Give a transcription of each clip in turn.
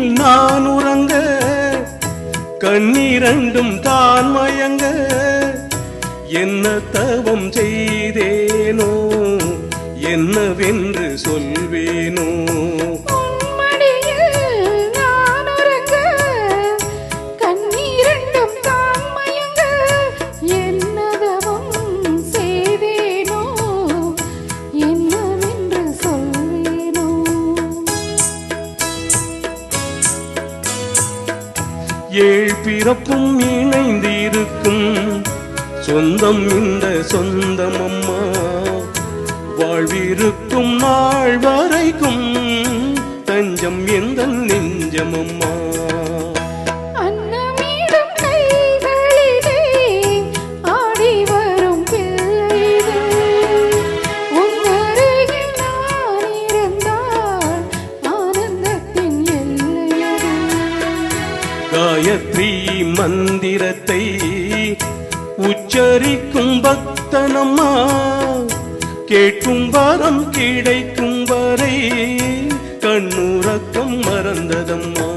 மடியில் நான் உறங்க கண்ணீரண்டும் தான் மயங்க என்ன தவம் செய்தேனோ என்னவென்று சொல்வேனோ? ஏழ் பிறப்பும் இணைந்திருக்கும். சொந்தம் இந்த சொந்தம் அம்மா. வாழ்விருக்கும் நாள் வரைக்கும் தஞ்சம் எந்த நெஞ்சம் அம்மா. காயத்ரி மந்திரத்தை உச்சரிக்கும் பக்தனம்மா. கேட்கும் வரம் கிடைக்கும் வரை கண்ணுறக்கம் மறந்ததம்மா.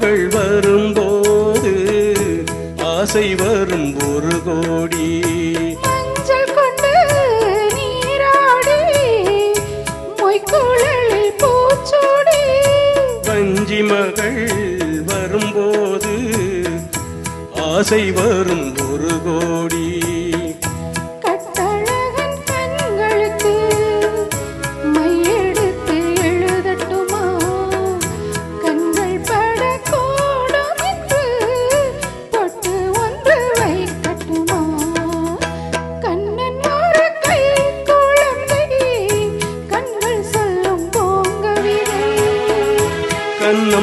வஞ்சி மகள் வரும்போது ஆசை வரும் ஒரு கோடி. வஞ்சி மகள் வரும்போது ஆசை வரும் ஒரு கோடி.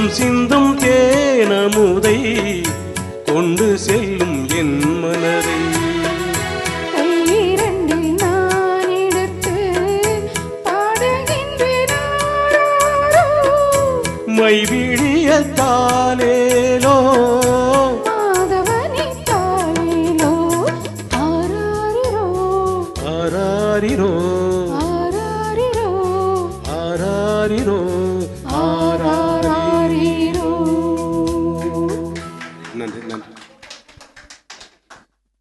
சிந்தும் தேனமுதை கொண்டு செல்லும் என் மனதை. கையிரண்டில்